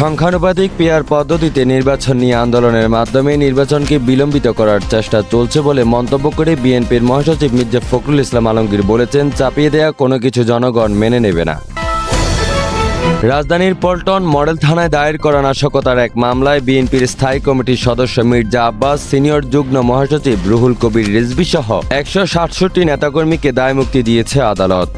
সংখ্যানুপাতিক pair পদ্ধতিতে নির্বাচন নিয়ে আন্দোলনের মাধ্যমে নির্বাচনকে বিলম্বিত করার চেষ্টা চলছে বলে মন্তব্য করে বিএনপির মহাসচিব মির্জা ফখরুল ইসলাম আলমগীর বলেছেন, চাপিয়ে দেয়া কোনো কিছু জনগণ মেনে নেবে না। রাজধানীর পল্টন মডেল থানায় দায়ের করা নাশকতার এক মামলায় বিএনপির স্থায়ী কমিটির সদস্য মির্জা আব্বাস, সিনিয়র যুগ্ম মহাসচিব রুহুল কবির রিজভি সহ একশো সাতষট্টি নেতাকর্মীকে দায়মুক্তি দিয়েছে আদালত।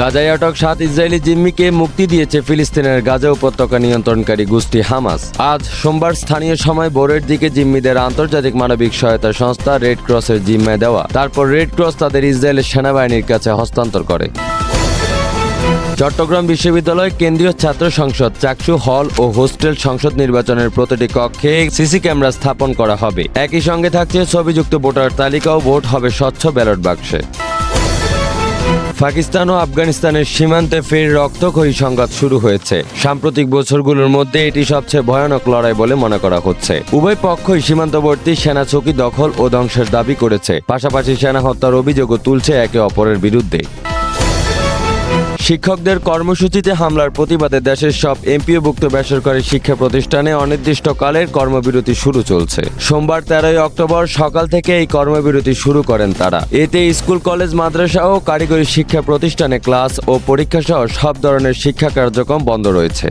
গাজায় আটক সাত ইসরায়েলি জিম্মিকে মুক্তি দিয়েছে ফিলিস্তিনের গাজা উপত্যকা নিয়ন্ত্রণকারী গোষ্ঠী হামাস। আজ সোমবার স্থানীয় সময় ভোরের দিকে জিম্মিদের আন্তর্জাতিক মানবিক সহায়তা সংস্থা রেড ক্রসের জিম্মায় দেওয়া। তারপর রেড ক্রস তাদের ইসরায়েলের সেনাবাহিনীর কাছে হস্তান্তর করে। চট্টগ্রাম বিশ্ববিদ্যালয় কেন্দ্রীয় ছাত্র সংসদ, চাকসু হল ও হোস্টেল সংসদ নির্বাচনের প্রতিটি কক্ষে সিসি ক্যামেরা স্থাপন করা হবে। একই সঙ্গে থাকছে ছবিযুক্ত ভোটার তালিকা ও ভোট হবে স্বচ্ছ ব্যালট বাক্সে। পাকিস্তান ও আফগানিস্তানের সীমান্তে ফের রক্তক্ষয়ী সংঘাত শুরু হয়েছে। সাম্প্রতিক বছরগুলোর মধ্যে এটি সবচেয়ে ভয়ানক লড়াই বলে মনে করা হচ্ছে। উভয় পক্ষই সীমান্তবর্তী সেনা চৌকি দখল ও ধ্বংসের দাবি করেছে। পাশাপাশি সেনা হত্যার অভিযোগও তুলছে একে অপরের বিরুদ্ধে। শিক্ষকদের কর্মসূচিতে হামলার প্রতিবাদে দেশের সব এমপিওভুক্ত বেসরকারি শিক্ষা প্রতিষ্ঠানে অনির্দিষ্টকালের কর্মবিরতি শুরু চলছে। সোমবার তেরোই অক্টোবর সকাল থেকে এই কর্মবিরতি শুরু করেন তারা। এতে স্কুল, কলেজ, মাদ্রাসা ও কারিগরি শিক্ষা প্রতিষ্ঠানে ক্লাস ও পরীক্ষাসহ সব ধরনের শিক্ষা কার্যক্রম বন্ধ রয়েছে।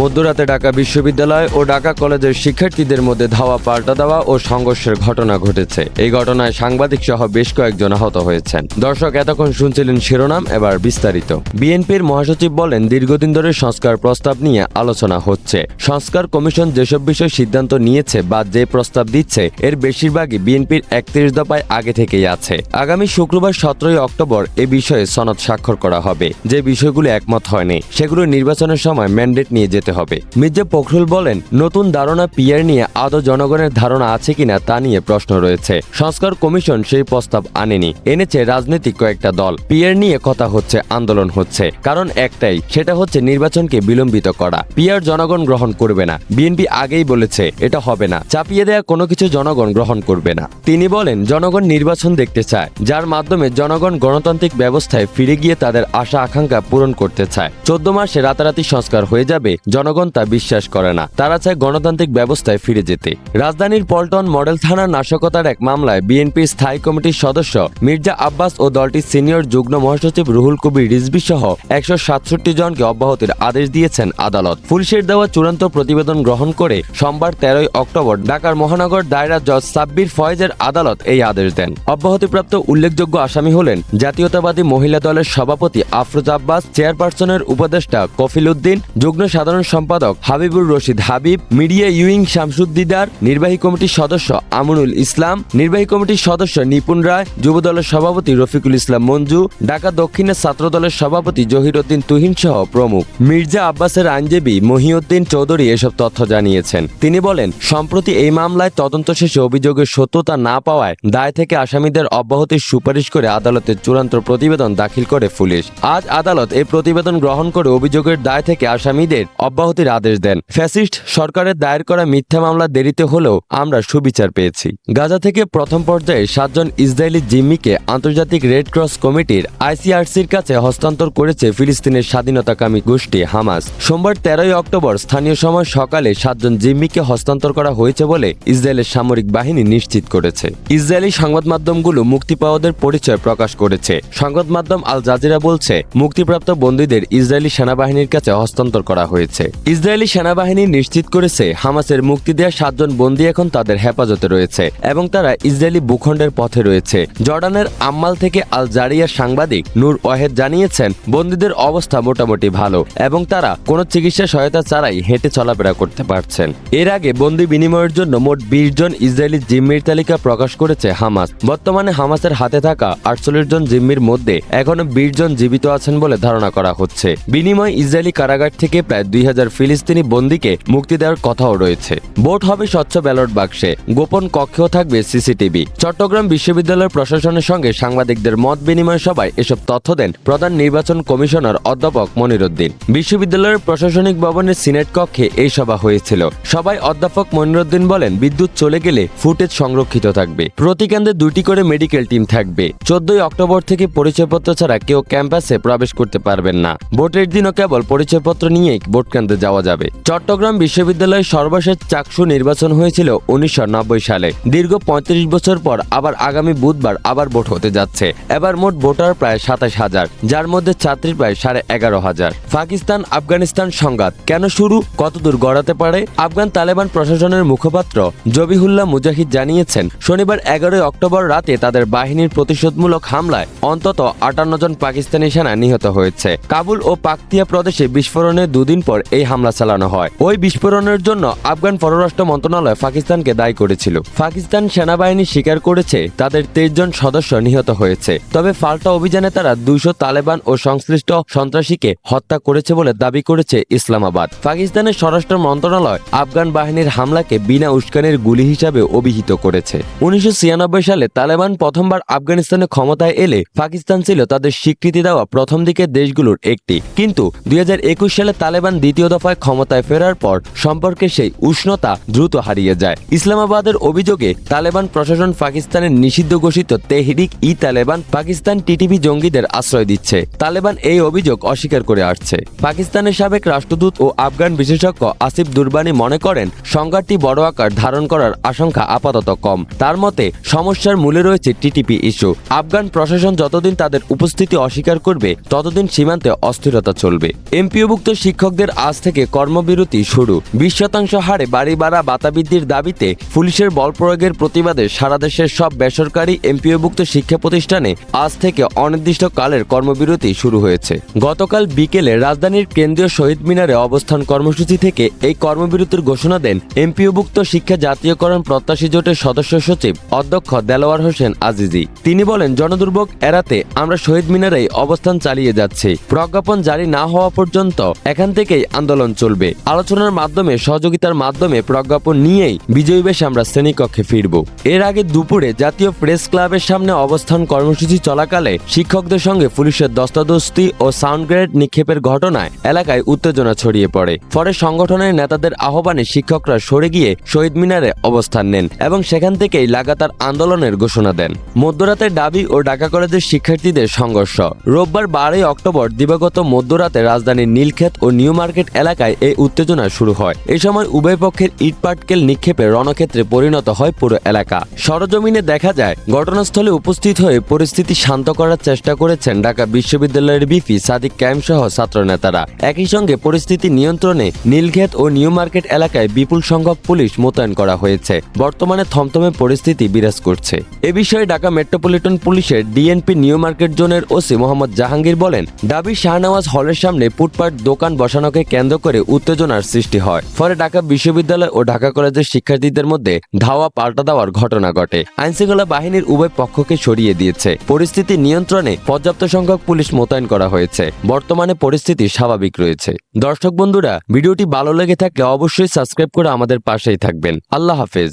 মধ্যরাতে ঢাকা বিশ্ববিদ্যালয় ও ঢাকা কলেজের শিক্ষার্থীদের মধ্যে ধাওয়া পাল্টা দেওয়া ও সংঘর্ষের ঘটনা ঘটেছে। এই ঘটনায় সাংবাদিক সহ বেশ কয়েকজন আহত হয়েছেন। দর্শক এতক্ষণ শুনছিলেন শিরোনাম, এবার বিস্তারিত। বিএনপির মহাসচিব বলেন, দীর্ঘদিন ধরে সংস্কার প্রস্তাব নিয়ে আলোচনা হচ্ছে। সংস্কার কমিশন যেসব বিষয়ে সিদ্ধান্ত নিয়েছে বা যে প্রস্তাব দিচ্ছে, এর বেশিরভাগই বিএনপির একত্রিশ দফায় আগে থেকেই আছে। আগামী শুক্রবার সতেরোই অক্টোবর এ বিষয়ে সনদ স্বাক্ষর করা হবে। যে বিষয়গুলো একমত হয়নি, সেগুলো নির্বাচনের সময় ম্যান্ডেট নিয়ে যেতে হবে। মির্জা ফখরুল বলেন, নতুন ধারণা পিয়ার নিয়ে আদৌ জনগণের ধারণা আছে কিনা তা নিয়ে প্রশ্ন রয়েছে। সংস্কার কমিশন সেই প্রস্তাব আনেনি। এনেছে রাজনৈতিক কয়েকটা দল। পিয়ার নিয়ে কথা হচ্ছে, আন্দোলন হচ্ছে। কারণ একটাই, সেটা হচ্ছে নির্বাচনকে বিলম্বিত করা। পিয়ার জনগণ গ্রহণ করবে না। বিএনপি আগেই বলেছে, এটা হবে না। চাপিয়ে দেয়া কোনো কিছু জনগণ গ্রহণ করবে না। তিনি বলেন, জনগণ নির্বাচন দেখতে চায়, যার মাধ্যমে জনগণ গণতান্ত্রিক ব্যবস্থায় ফিরে গিয়ে তাদের আশা আকাঙ্ক্ষা পূরণ করতে চায়। চোদ্দ মাসে রাতারাতি সংস্কার হয়ে যাবে জনগণ তা বিশ্বাস করে না। তারা চায় গণতান্ত্রিক ব্যবস্থায় ফিরে যেতে। রাজধানীর পল্টন মডেল থানার নাশকতার এক মামলায় বিএনপির স্থায়ী কমিটির সদস্য মির্জা আব্বাস ও দলটির সিনিয়র যুগ্ম মহাসচিব রুহুল কবির রিজভি সহ একশো সাতষট্টি জনকে অব্যাহতির আদেশ দিয়েছেন আদালত। পুলিশের দেওয়া চূড়ান্ত প্রতিবেদন গ্রহণ করে সোমবার তেরোই অক্টোবর ঢাকার মহানগর দায়রা জজ সাব্বির ফয়েজের আদালত এই আদেশ দেন। অব্যাহতিপ্রাপ্ত উল্লেখযোগ্য আসামি হলেন জাতীয়তাবাদী মহিলা দলের সভাপতি আফরোজ আব্বাস, চেয়ারপারসনের উপদেষ্টা কফিল উদ্দিন, যুগ্ম সাধারণ সম্পাদক হাবিবুর রশিদ হাবিব, মিডিয়া ইউইং শামসুদ্দিদার নির্বাহী কমিটির সদস্য আমনুল ইসলাম, নির্বাহী কমিটির সদস্য নিপুণ রায় যুব দলের সভাপতি রফিকুল ইসলাম মঞ্জু, ঢাকা দক্ষিণের ছাত্র দলের সভাপতি জহিরুদ্দিন তুহিন সহ প্রমুখ। মির্জা আব্বাসের আইনজীবী মহিউদ্দিন চৌধুরী এসব তথ্য জানিয়েছেন। তিনি বলেন, সম্প্রতি এই মামলায় তদন্ত শেষে অভিযোগের সত্যতা না পাওয়ায় দায় থেকে আসামিদের অব্যাহতির সুপারিশ করে আদালতে চূড়ান্ত প্রতিবেদন দাখিল করে পুলিশ। আজ আদালত এই প্রতিবেদন গ্রহণ করে অভিযোগের দায় থেকে আসামিদের অব্যাহতির আদেশ দেন। ফ্যাসিস্ট সরকারের দায়ের করা মিথ্যা মামলা দেরিতে হলেও আমরা সুবিচার পেয়েছি। গাজা থেকে প্রথম পর্যায়ে সাতজন ইসরায়েলি জিম্মিকে আন্তর্জাতিক রেড ক্রস কমিটির আইসিআরসির কাছে হস্তান্তর করেছে ফিলিস্তিনের স্বাধীনতাকামী গোষ্ঠী হামাস। সোমবার তেরোই অক্টোবর স্থানীয় সময় সকালে সাতজন জিম্মিকে হস্তান্তর করা হয়েছে বলে ইসরায়েলের সামরিক বাহিনী নিশ্চিত করেছে। ইসরায়েলি সংবাদ মাধ্যমগুলো মুক্তি পাওয়াদের পরিচয় প্রকাশ করেছে। সংবাদ মাধ্যম আল জাজিরা বলছে, মুক্তিপ্রাপ্ত বন্দীদের ইসরায়েলি সেনাবাহিনীর কাছে হস্তান্তর করা হয়েছে। ইসরায়েলি সেনাবাহিনী নিশ্চিত করেছে হামাসের মুক্তি দেওয়া সাতজন বন্দী এখন তাদের হেফাজতে রয়েছে এবং তারা ইসরায়েলি ভূখণ্ডের পথে রয়েছে। জর্ডানের আম্মাল থেকে আল জারিয়ার সাংবাদিক নূর ওয়াহেদ জানিয়েছেন, বন্দীদের অবস্থা মোটামুটি ভালো এবং তারা কোনো চিকিৎসা সহায়তা ছাড়াই হেঁটে চলাফেরা করতে পারছেন। এর আগে বন্দি বিনিময়ের জন্য মোট বিশ জন ইসরায়েলি জিম্মির তালিকা প্রকাশ করেছে হামাস। বর্তমানে হামাসের হাতে থাকা আটচল্লিশ জন জিম্মির মধ্যে এখনও বিশ জন জীবিত আছেন বলে ধারণা করা হচ্ছে। বিনিময় ইসরায়েলি কারাগার থেকে প্রায় দুই দুই হাজার ফিলিস্তিনি বন্দীকে মুক্তি দেওয়ার কথাও রয়েছে। ভোট হবে স্বচ্ছ ব্যালট বাক্সে। গোপন কক্ষেও থাকবে সিসিটিভি। চট্টগ্রাম বিশ্ববিদ্যালয়ের প্রশাসনের সঙ্গে সাংবাদিকদের মত বিনিময় সভায় এসব তথ্য দেন প্রধান নির্বাচন কমিশনার অধ্যাপক মনিরুদ্দিন। বিশ্ববিদ্যালয়ের প্রশাসনিক ভবনের সিনেট কক্ষে এই সভা হয়েছিল। সবাই অধ্যাপক মনিরুদ্দিন বলেন, বিদ্যুৎ চলে গেলে ফুটেজ সংরক্ষিত থাকবে। প্রতি কেন্দ্রে দুটি করে মেডিকেল টিম থাকবে। চোদ্দই অক্টোবর থেকে পরিচয়পত্র ছাড়া কেউ ক্যাম্পাসে প্রবেশ করতে পারবেন না। ভোটের দিনও কেবল পরিচয়পত্র নিয়েই ভোট কেন্দ্রে যাওয়া যাবে। চট্টগ্রাম বিশ্ববিদ্যালয়ের সর্বশেষ চাকসু নির্বাচন হয়েছিল উনিশশো নব্বই সালে। দীর্ঘ পঁয়ত্রিশ বছর পর আবার আগামী বুধবার আবার ভোট হতে যাচ্ছে। এবার মোট ভোটার প্রায় সাতাশ হাজার, যার মধ্যে ছাত্রী প্রায় সাড়ে এগারো হাজার। পাকিস্তান আফগানিস্তান সংঘাত কেন শুরু, কতদূর গড়াতে পারে? আফগান তালেবান প্রশাসনের মুখপাত্র জবিহুল্লাহ মুজাহিদ জানিয়েছেন, শনিবার এগারোই অক্টোবর রাতে তাদের বাহিনীর প্রতিশোধমূলক হামলায় অন্তত আটান্ন জন পাকিস্তানি সেনা নিহত হয়েছে। কাবুল ও পাকতিয়া প্রদেশে বিস্ফোরণের দুদিন পর এই হামলা চালানো হয়। ওই বিস্ফোরণের জন্য আফগান পররাষ্ট্র মন্ত্রণালয় পাকিস্তানকে দায়ী করেছিল। পাকিস্তান সেনাবাহিনী স্বীকার করেছে, তাদের তেইশ জন সদস্য নিহত হয়েছে। তবে পাল্টা অভিযানে তারা দুইশো তালেবান ও সংশ্লিষ্ট সন্ত্রাসীকে হত্যা করেছে বলে দাবি করেছে ইসলামাবাদ। পাকিস্তানের স্বরাষ্ট্র মন্ত্রণালয় আফগান বাহিনীর হামলাকে বিনা উস্কানির গুলি হিসাবে অভিহিত করেছে। উনিশশো ছিয়ানব্বই সালে তালেবান প্রথমবার আফগানিস্তানে ক্ষমতায় এলে পাকিস্তান ছিল তাদের স্বীকৃতি দেওয়া প্রথম দিকের দেশগুলোর একটি। কিন্তু দুই হাজার একুশ সালে তালেবান দ্বিতীয় দফায় ক্ষমতায় ফেরার পর সম্পর্কে সেই উষ্ণতা দ্রুত হারিয়ে যায়। ইসলামাবাদের অভিযোগে তালেবান প্রশাসন পাকিস্তানের নিষিদ্ধ ঘোষিত তেহরিক ই তালেবান পাকিস্তান টিটিভি জঙ্গিদের আশ্রয় দিচ্ছে। তালেবান এই অভিযোগ অস্বীকার করে আসছে। পাকিস্তানের সাবেক রাষ্ট্রদূত ও আফগান বিশেষজ্ঞ আসিফ দুরবানি মনে করেন, সংঘাতটি বড় আকার ধারণ করার আশঙ্কা আপাতত কম। তার মতে, সমস্যার মূলে রয়েছে টিটিপি ইস্যু। আফগান প্রশাসন যতদিন তাদের উপস্থিতি অস্বীকার করবে, ততদিন সীমান্তে অস্থিরতা চলবে। এমপিওভুক্ত শিক্ষকদের আজ থেকে কর্মবিরতি শুরু। বিশ শতাংশ হারে বাড়ি ভাড়া বাতা বৃদ্ধির দাবিতে পুলিশের বল প্রয়োগের প্রতিবাদে সারা দেশের সব বেসরকারি এমপিওভুক্ত শিক্ষা প্রতিষ্ঠানে আজ থেকে অনির্দিষ্টকালের কর্মবিরতি শুরু হয়েছে। গতকাল বিকেলে রাজধানীর কেন্দ্রীয় শহীদ মিনারে অবস্থান কর্মসূচি থেকে এই কর্মবিরতির ঘোষণা দেন এমপিওভুক্ত শিক্ষা জাতীয়করণ প্রত্যাশী জোটের সদস্য সচিব অধ্যক্ষ দেলোয়ার হোসেন আজিজি। তিনি বলেন, জনদুর্ভোগ এড়াতে আমরা শহীদ মিনারেই অবস্থান চালিয়ে যাচ্ছি। প্রজ্ঞাপন জারি না হওয়া পর্যন্ত এখান থেকেই আন্দোলন চলবে। আলোচনার মাধ্যমে, সহযোগিতার মাধ্যমে প্রজ্ঞাপন নিয়েই বিজয়ী বেশ আমরা শ্রেণীকক্ষে ফিরব। এর আগে দুপুরে জাতীয় প্রেস ক্লাবের সামনে অবস্থান কর্মসূচি চলাকালে শিক্ষকদের সঙ্গে পুলিশের দস্তাদস্তি ও সাউন্ড গ্রেড নিক্ষেপের ঘটনায় এলাকায় উত্তেজনা ছড়িয়ে পড়ে। পরে সংগঠনের নেতাদের আহ্বানে শিক্ষকরা সরে গিয়ে শহীদ মিনারে অবস্থান নেন এবং সেখান থেকেই লাগাতার আন্দোলনের ঘোষণা দেন। মধ্যরাতে ডাবি ও ঢাকা কলেজের শিক্ষার্থীদের সংঘর্ষ। রোববার বারোই অক্টোবর দিবাগত মধ্যরাতে রাজধানীর নীলক্ষেত ও নিউ মার্কেট এলাকায় এই উত্তেজনা শুরু হয়। এ সময় উভয় পক্ষের ইটপাটকেল নিক্ষেপে রণক্ষেত্রে পরিণত হয় পুরো এলাকা। সরজমিনে দেখা যায়, ঘটনাস্থলে উপস্থিত হয়ে পরিস্থিতি শান্ত করার চেষ্টা করেছেন ঢাকা বিশ্ববিদ্যালয়ের বিপি সাদিক ক্যাম্প সহ ছাত্রনেতারা। একই সঙ্গে পরিস্থিতি নিয়ন্ত্রণে নীলক্ষেত ও নিউ মার্কেট এলাকায় বিপুল সংখ্যক পুলিশ মোতায়েন করা হয়েছে। বর্তমানে থমথমে পরিস্থিতি বিরাজ করছে। এ বিষয়ে ঢাকা মেট্রোপলিটন পুলিশের ডিএনপি নিউ মার্কেট জোনের ওসি মোহাম্মদ জাহাঙ্গীর বলেন, দাবি শাহনওয়াজ হলের সামনে ফুটপাট দোকান বসানোকে কেন্দ্র করে উত্তেজনার সৃষ্টি হয়। ফলে ঢাকা বিশ্ববিদ্যালয় ও ঢাকা কলেজের শিক্ষার্থীদের মধ্যে ধাওয়া পাল্টা দেওয়ার ঘটনা ঘটে। আইনশৃঙ্খলা বাহিনীর উভয় পক্ষকে সরিয়ে দিয়েছে। পরিস্থিতি নিয়ন্ত্রণে পর্যাপ্ত সংখ্যক পুলিশ মোতায়েন করা হয়েছে। বর্তমানে পরিস্থিতি স্বাভাবিক রয়েছে। দর্শক বন্ধুরা, ভিডিওটি ভালো লেগে থাকলে অবশ্যই সাবস্ক্রাইব করে আমাদের পাশেই থাকবেন। আল্লাহ হাফেজ।